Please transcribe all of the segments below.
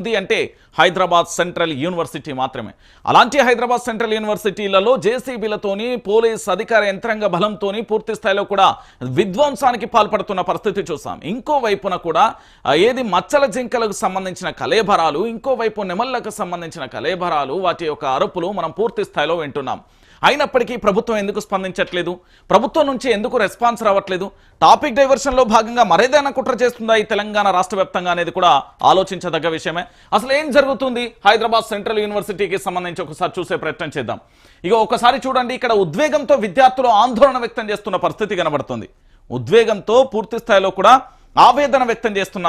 ఉంది అంటే Hyderabad central university మాత్రమే. అలాంటి హైదరాబాద్ సెంట్రల్ యూనివర్సిటీలలో జేసీబీలతోని పోలీస్ అధికార యంత్రాంగ బలంతోని పూర్తి స్థాయిలో కూడా విధ్వంసానికి పాల్పడుతున్న పరిస్థితి చూసాం. ఇంకో వైపున కూడా ఏది మచ్చల జింకలకు సంబంధించిన కలేబరాలు ఇంకో వైపు నెమళ్ళకు సంబంధించిన కలేబరాలు వాటి యొక్క అరుపులు మనం పూర్తి స్థాయిలో వింటున్నాం. అయినప్పటికీ ప్రభుత్వం ఎందుకు స్పందించట్లేదు? ప్రభుత్వం నుంచి ఎందుకు రెస్పాన్స్ రావట్లేదు? టాపిక్ డైవర్షన్లో భాగంగా మరేదైనా కుట్ర చేస్తుందా ఈ తెలంగాణ రాష్ట్ర వ్యాప్తంగా అనేది కూడా ఆలోచించదగ్గ విషయమే. అసలు ఏం జరుగుతుంది? హైదరాబాద్ సెంట్రల్ యూనివర్సిటీకి సంబంధించి ఒకసారి చూసే ప్రయత్నం చేద్దాం. ఇక ఒకసారి చూడండి ఇక్కడ ఉద్వేగంతో విద్యార్థులు ఆందోళన వ్యక్తం చేస్తున్న పరిస్థితి కనబడుతుంది. ఉద్వేగంతో పూర్తి స్థాయిలో కూడా ఆవేదన వ్యక్తం చేస్తున్న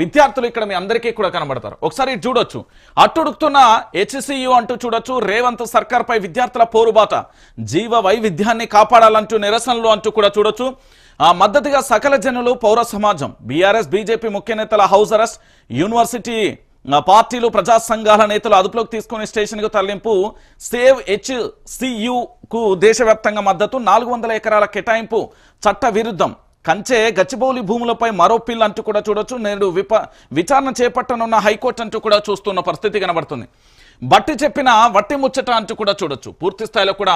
విద్యార్థులు ఇక్కడ మీ అందరికీ కూడా కనబడతారు. ఒకసారి చూడొచ్చు. అట్టుడుకుతున్న హెచ్సియు అంటూ చూడొచ్చు. రేవంత్ సర్కార్ పై విద్యార్థుల పోరుబాట. జీవ వైవిధ్యాన్ని కాపాడాలంటూ నిరసనలు అంటూ కూడా చూడొచ్చు. ఆ మద్దతుగా సకల జనులు పౌర సమాజం బీఆర్ఎస్ బీజేపీ ముఖ్య నేతల హౌస్ అరెస్ట్ యూనివర్సిటీ పార్టీలు ప్రజా సంఘాల నేతలు అదుపులోకి తీసుకుని స్టేషన్కు తరలింపు సేవ్ హెచ్కు దేశవ్యాప్తంగా మద్దతు నాలుగు వందల ఎకరాల కేటాయింపు చట్ట విరుద్ధం. కంచే గచ్చిబౌలి భూములపై మరో పిల్ అంటూ కూడా చూడొచ్చు. నేడు విప విచారణ చేపట్టనున్న హైకోర్టు అంటూ కూడా చూస్తున్న పరిస్థితి కనబడుతుంది. బట్టి చెప్పిన వట్టి ముచ్చట అంటూ కూడా చూడొచ్చు. పూర్తి స్థాయిలో కూడా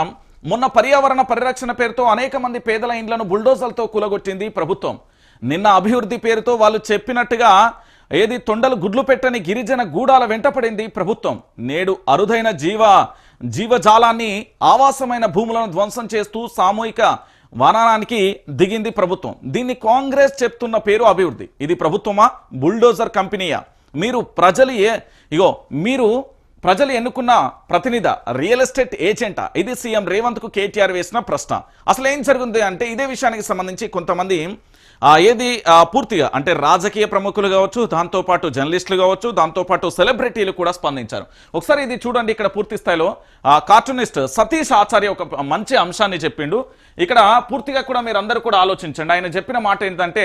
మొన్న పర్యావరణ పరిరక్షణ పేరుతో అనేక మంది పేదల ఇండ్లను బుల్డోజర్లతో కూలగొట్టింది ప్రభుత్వం. నిన్న అభివృద్ధి పేరుతో వాళ్ళు చెప్పినట్టుగా ఏది తొండలు గుడ్లు పెట్టని గిరిజన గూడాల వెంటపడింది ప్రభుత్వం. నేడు అరుదైన జీవ జీవజాలాన్ని ఆవాసమైన భూములను ధ్వంసం చేస్తూ సామూహిక వనానికి దిగింది ప్రభుత్వం. దీన్ని కాంగ్రెస్ చెప్తున్న పేరు అభివృద్ధి. ఇది ప్రభుత్వమా? బుల్డోజర్ కంపెనీయా? మీరు ప్రజలు ఏ ఇగో మీరు ప్రజలు ఎన్నుకున్న ప్రతినిధ రియల్ ఎస్టేట్ ఏజెంటా? ఇది సీఎం రేవంత్కు కేటీఆర్ వేసిన ప్రశ్న. అసలు ఏం జరుగుతుంది అంటే ఇదే విషయానికి సంబంధించి కొంతమంది ఏది? పూర్తిగా అంటే రాజకీయ ప్రముఖులు కావచ్చు దాంతోపాటు జర్నలిస్టులు కావచ్చు దాంతోపాటు సెలబ్రిటీలు కూడా స్పందించారు. ఒకసారి ఇది చూడండి ఇక్కడ పూర్తి స్థాయిలో. కార్టూనిస్ట్ సతీష్ ఆచార్య ఒక మంచి అంశాన్ని చెప్పిండు. ఇక్కడ పూర్తిగా కూడా మీరు అందరూ కూడా ఆలోచించండి. ఆయన చెప్పిన మాట ఏంటంటే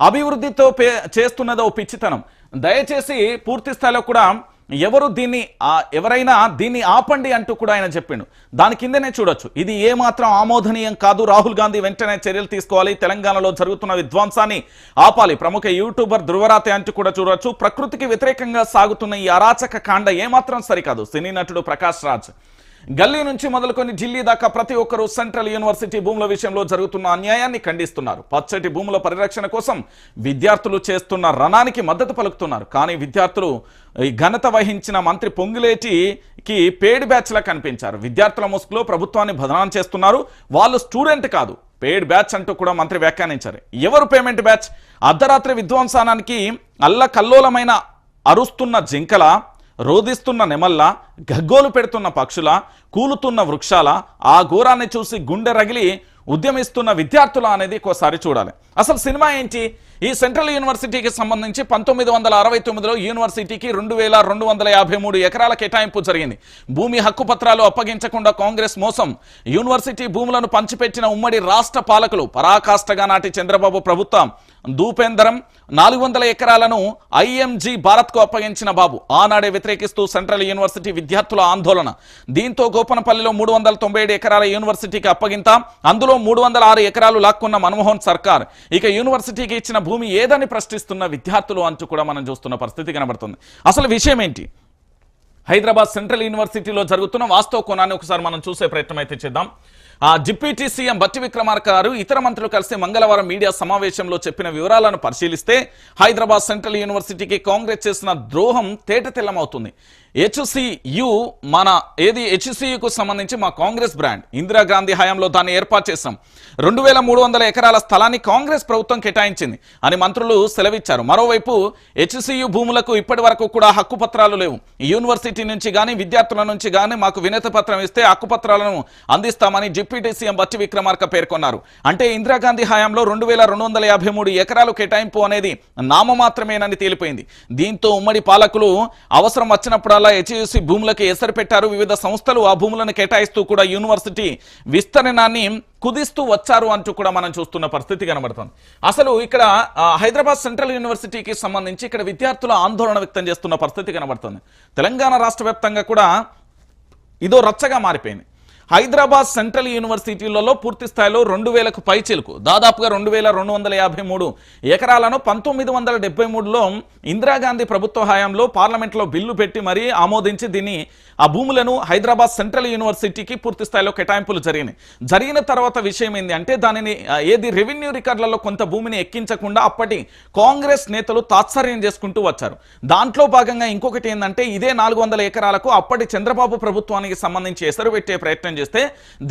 అభివృద్ధితో పే చేస్తున్నదో పిచ్చితనం. దయచేసి పూర్తి స్థాయిలో కూడా ఎవరు దీన్ని ఎవరైనా దీన్ని ఆపండి అంటూ కూడా ఆయన చెప్పిండు. దాని కిందనే చూడొచ్చు. ఇది ఏమాత్రం ఆమోదనీయం కాదు. రాహుల్ గాంధీ వెంటనే చర్యలు తీసుకోవాలి. తెలంగాణలో జరుగుతున్న విధ్వంసాన్ని ఆపాలి. ప్రముఖ యూట్యూబర్ ధృవరాతే అంటూ కూడా చూడొచ్చు. ప్రకృతికి వ్యతిరేకంగా సాగుతున్న ఈ అరాచక కాండ ఏమాత్రం సరికాదు. సినీ నటుడు ప్రకాష్ రాజ్. గల్లీ నుంచి మొదలుకొని ఢిల్లీ దాకా ప్రతి ఒక్కరూ సెంట్రల్ యూనివర్సిటీ భూముల విషయంలో జరుగుతున్న అన్యాయాన్ని ఖండిస్తున్నారు. పచ్చటి భూముల పరిరక్షణ కోసం విద్యార్థులు చేస్తున్న రణానికి మద్దతు పలుకుతున్నారు. కానీ విద్యార్థులు ఈ ఘనత వహించిన మంత్రి పొంగులేటికి పేడ్ బ్యాచ్లా కనిపించారు. విద్యార్థుల ముసుగులో ప్రభుత్వాన్ని బదనాం చేస్తున్నారు. వాళ్ళు స్టూడెంట్ కాదు. పేడ్ బ్యాచ్ అంటూ కూడా మంత్రి వ్యాఖ్యానించారు. ఎవరు పేమెంట్ బ్యాచ్? అర్ధరాత్రి విధ్వంసానానికి అల్లకల్లోలమైన అరుస్తున్న జింకల రోదిస్తున్న నెమల్ల గగ్గోలు పెడుతున్న పక్షుల కూలుతున్న వృక్షాల ఆ ఘోరాన్ని చూసి గుండె రగిలి ఉద్యమిస్తున్న విద్యార్థుల అనేది ఒకసారి చూడాలి. అసలు సినిమా ఏంటి? ఈ సెంట్రల్ యూనివర్సిటీకి సంబంధించి పంతొమ్మిది వందల అరవై తొమ్మిదిలో యూనివర్సిటీకి రెండు వేల రెండు వందల యాభై మూడు ఎకరాల కేటాయింపు జరిగింది. భూమి హక్కు పత్రాలు అప్పగించకుండా కాంగ్రెస్ మోసం. యూనివర్సిటీ భూములను పంచిపెట్టిన ఉమ్మడి రాష్ట్ర పాలకులు పరాకాష్ఠగా నాటి చంద్రబాబు ప్రభుత్వం దూపేందరం నాలుగు వందల ఎకరాలను ఐఎంజీ భారత్కు అప్పగించిన బాబు. ఆనాడే వ్యతిరేకిస్తూ సెంట్రల్ యూనివర్సిటీ విద్యార్థుల ఆందోళన. దీంతో గోపనపల్లిలో మూడు వందల తొంభై ఏడు ఎకరాల యూనివర్సిటీకి అప్పగింతాం. అందులో మూడు వందల ఆరు ఎకరాలు లాక్కున్న మన్మోహన్ సర్కార్. ఇక యూనివర్సిటీకి ఇచ్చిన భూమి ఏదని ప్రశ్నిస్తున్న విద్యార్థులు అంటూ కూడా మనం చూస్తున్న పరిస్థితి కనబడుతుంది. అసలు విషయం ఏంటి? హైదరాబాద్ సెంట్రల్ యూనివర్సిటీలో జరుగుతున్న వాస్తవ కోణాన్ని ఒకసారి మనం చూసే ప్రయత్నం అయితే చేద్దాం. ఆ డిప్యూటీ సీఎం బట్టి విక్రమార్క గారు ఇతర మంత్రులు కలిసి మంగళవారం మీడియా సమావేశంలో చెప్పిన వివరాలను పరిశీలిస్తే హైదరాబాద్ సెంట్రల్ యూనివర్సిటీకి కాంగ్రెస్ చేసిన ద్రోహం తేటతెల్లమవుతుంది. హెచ్సియు మన ఏది హెచ్సియుకు సంబంధించి మా కాంగ్రెస్ బ్రాండ్ ఇందిరాగాంధీ హయాంలో దాన్ని ఏర్పాటు చేశాం. రెండు వేల మూడు వందల ఎకరాల స్థలాన్ని కాంగ్రెస్ ప్రభుత్వం కేటాయించింది అని మంత్రులు సెలవిచ్చారు. మరోవైపు హెచ్సియు భూములకు ఇప్పటి వరకు కూడా హక్కు పత్రాలు లేవు. యూనివర్సిటీ నుంచి కానీ విద్యార్థుల నుంచి కానీ మాకు వినతి పత్రం ఇస్తే హక్కు పత్రాలను అందిస్తామని డిప్యూటీ సీఎం బట్టి విక్రమార్క పేర్కొన్నారు. అంటే ఇందిరాగాంధీ హయాంలో రెండు వేల రెండు వందల యాభై మూడు ఎకరాలు కేటాయింపు అనేది నామమాత్రమేనని తేలిపోయింది. దీంతో ఉమ్మడి పాలకులు అవసరం వచ్చినప్పుడు వచ్చినప్పుడల్లా హెచ్యుసి భూములకు ఎసరు పెట్టారు. వివిధ సంస్థలు ఆ భూములను కేటాయిస్తూ కూడా యూనివర్సిటీ విస్తరణాన్ని కుదిస్తూ వచ్చారు అంటూ కూడా మనం చూస్తున్న పరిస్థితి కనబడుతుంది. అసలు ఇక్కడ హైదరాబాద్ సెంట్రల్ యూనివర్సిటీకి సంబంధించి ఇక్కడ విద్యార్థుల ఆందోళన వ్యక్తం చేస్తున్న పరిస్థితి కనబడుతుంది. తెలంగాణ రాష్ట్ర వ్యాప్తంగా కూడా ఇదో రచ్చగా మారిపోయింది. హైదరాబాద్ సెంట్రల్ యూనివర్సిటీలలో పూర్తి స్థాయిలో రెండు వేలకు పైచిలుకు దాదాపుగా రెండు వేల రెండు వందల యాభై మూడు ఎకరాలను పంతొమ్మిది వందల డెబ్బై మూడులో ఇందిరాగాంధీ ప్రభుత్వ హయాంలో పార్లమెంట్లో బిల్లు పెట్టి మరీ ఆమోదించి దీన్ని ఆ భూములను హైదరాబాద్ సెంట్రల్ యూనివర్సిటీకి పూర్తి స్థాయిలో కేటాయింపులు జరిగినాయి. జరిగిన తర్వాత విషయం ఏంది అంటే దానిని ఏది రెవెన్యూ రికార్డులలో కొంత భూమిని ఎక్కించకుండా అప్పటి కాంగ్రెస్ నేతలు తాత్సర్యం చేసుకుంటూ వచ్చారు. దాంట్లో భాగంగా ఇంకొకటి ఏంటంటే ఇదే నాలుగు వందల ఎకరాలకు అప్పటి చంద్రబాబు ప్రభుత్వానికి సంబంధించి ఎసరు పెట్టే ప్రయత్నం చేస్తే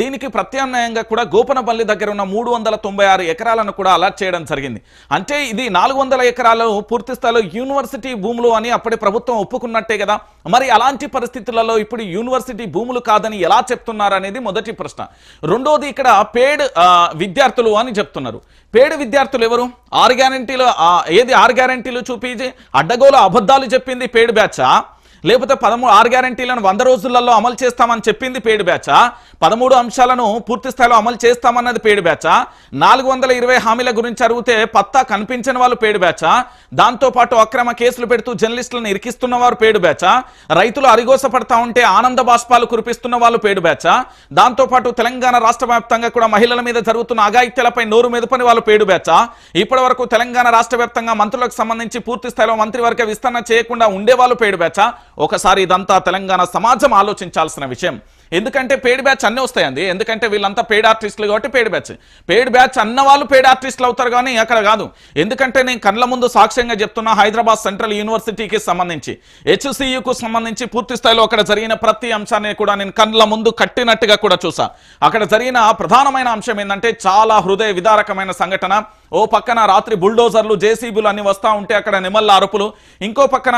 దీనికి ప్రత్యామ్నాయంగా కూడా గోపనపల్లి దగ్గర ఉన్న మూడు వందల తొంభై ఆరు ఎకరాలను కూడా అలాట్ చేయడం జరిగింది. అంటే ఇది నాలుగు వందల ఎకరాలు పూర్తి స్థాయిలో యూనివర్సిటీ భూములు అని అప్పటి ప్రభుత్వం ఒప్పుకున్నట్టే కదా. మరి అలాంటి పరిస్థితులలో ఇప్పుడు యూనివర్సిటీ భూములు కాదని ఎలా చెప్తున్నారు అనేది మొదటి ప్రశ్న. రెండోది ఇక్కడ పేడ్ విద్యార్థులు అని చెప్తున్నారు. పేడ్ విద్యార్థులు ఎవరు? ఆరు గ్యారంటీలు ఏది ఆరు గ్యారంటీలు చూపించి అడ్డగోలు అబద్ధాలు చెప్పింది పేడ్ బ్యాచా? లేకపోతే పదమూడు ఆరు గ్యారంటీలను వంద రోజులలో అమలు చేస్తామని చెప్పింది పేడు బ్యాచా? పదమూడు అంశాలను పూర్తి స్థాయిలో అమలు చేస్తామన్నది పేడు బ్యాచా. నాలుగు వందల ఇరవై హామీల గురించి అడిగితే పత్తా కనిపించని వాళ్ళు పేడు బ్యాచా. దాంతోపాటు అక్రమ కేసులు పెడుతూ జర్నలిస్టులను ఇరికిస్తున్న వారు పేడు బ్యాచా. రైతులు అరిగోస పడతా ఉంటే ఆనంద బాష్పాలు కురిపిస్తున్న వాళ్ళు పేడు బ్యాచా. దాంతోపాటు తెలంగాణ రాష్ట్ర వ్యాప్తంగా కూడా మహిళల మీద జరుగుతున్న అఘాయిత్యాలపై నోరు మెదుపని వాళ్ళు పేడు బ్యాచా. ఇప్పటి వరకు తెలంగాణ రాష్ట్ర వ్యాప్తంగా మంత్రులకు సంబంధించి పూర్తి స్థాయిలో మంత్రివర్గ విస్తరణ చేయకుండా ఉండేవాళ్ళు పేడు బ్యాచా. ఒకసారి ఇదంతా తెలంగాణ సమాజం ఆలోచించాల్సిన విషయం. ఎందుకంటే పేడ్ బ్యాచ్ అన్నీ వస్తాయండి. ఎందుకంటే వీళ్ళంతా పేడ్ ఆర్టిస్టులు కాబట్టి పేడ్ బ్యాచ్ పేడ్ బ్యాచ్ అన్న వాళ్ళు పేడ్ ఆర్టిస్టులు అవుతారు కానీ అక్కడ కాదు. ఎందుకంటే నేను కళ్ళ ముందు సాక్ష్యంగా చెప్తున్నా హైదరాబాద్ సెంట్రల్ యూనివర్సిటీకి సంబంధించి హెచ్సియుకు సంబంధించి పూర్తి స్థాయిలో అక్కడ జరిగిన ప్రతి అంశాన్ని కూడా నేను కళ్ళ ముందు కట్టినట్టుగా కూడా చూసా. అక్కడ జరిగిన ప్రధానమైన అంశం ఏంటంటే చాలా హృదయ విదారకమైన సంఘటన. ఓ పక్కన రాత్రి బుల్డోజర్లు జేసీబీలు అన్ని వస్తూ ఉంటే అక్కడ నిమల్ల అరుపులు. ఇంకో పక్కన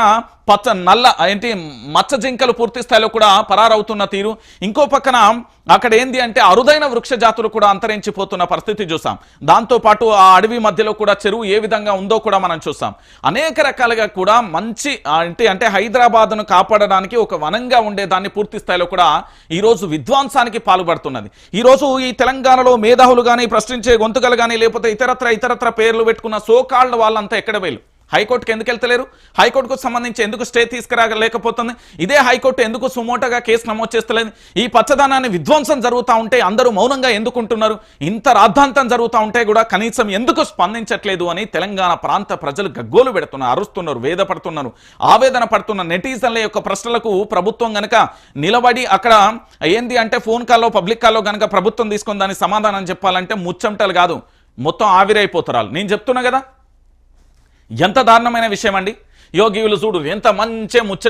పచ్చ నల్ల ఏంటి మచ్చ జింకలు పూర్తి స్థాయిలో కూడా పరారవుతున్న తీరు. ఇంకో పక్కన అక్కడ ఏంది అంటే అరుదైన వృక్ష జాతులు కూడా అంతరించిపోతున్న పరిస్థితి చూసాం. దాంతో పాటు ఆ అడవి మధ్యలో కూడా చెరువు ఏ విధంగా ఉందో కూడా మనం చూసాం. అనేక రకాలుగా కూడా మంచి అంటే అంటే హైదరాబాద్ను కాపాడడానికి ఒక వనంగా ఉండే దాన్ని పూర్తి స్థాయిలో కూడా ఈ రోజు విధ్వంసానికి పాల్పడుతున్నది. ఈ రోజు ఈ తెలంగాణలో మేధావులు కానీ ప్రశ్నించే గొంతుకలు కానీ లేకపోతే ఇతరత్ర ఇతరత్ర పేర్లు పెట్టుకున్న సోకాళ్ళ వాళ్ళంతా ఎక్కడ వేలు హైకోర్టుకి ఎందుకు వెళ్తలేరు? హైకోర్టుకు సంబంధించి ఎందుకు స్టే తీసుకురాగలేకపోతుంది ఇదే హైకోర్టు ఎందుకు సుమోటోగా కేసు నమోదు చేస్తలేదు? ఈ పచ్చదనాన్ని విధ్వంసం జరుగుతూ ఉంటే అందరూ మౌనంగా ఎందుకుంటున్నారు? ఇంత రాద్ధాంతం జరుగుతూ ఉంటే కూడా కనీసం ఎందుకు స్పందించట్లేదు అని తెలంగాణ ప్రాంత ప్రజలు గగ్గోలు పెడుతున్నారు అరుస్తున్నారు వేద పడుతున్నారు ఆవేదన పడుతున్న నెటిజన్ల యొక్క ప్రశ్నలకు ప్రభుత్వం గనక నిలబడి అక్కడ ఏంది అంటే ఫోన్ కాల్లో పబ్లిక్ కాల్లో గనక ప్రభుత్వం తీసుకుని దానికి సమాధానం చెప్పాలంటే ముచ్చంటలు కాదు. మొత్తం ఆవిరైపోతారు నేను చెప్తున్నా కదా? ఎంత దారుణమైన విషయం అండి యోగి చూడు ఎంత మంచి ముచ్చ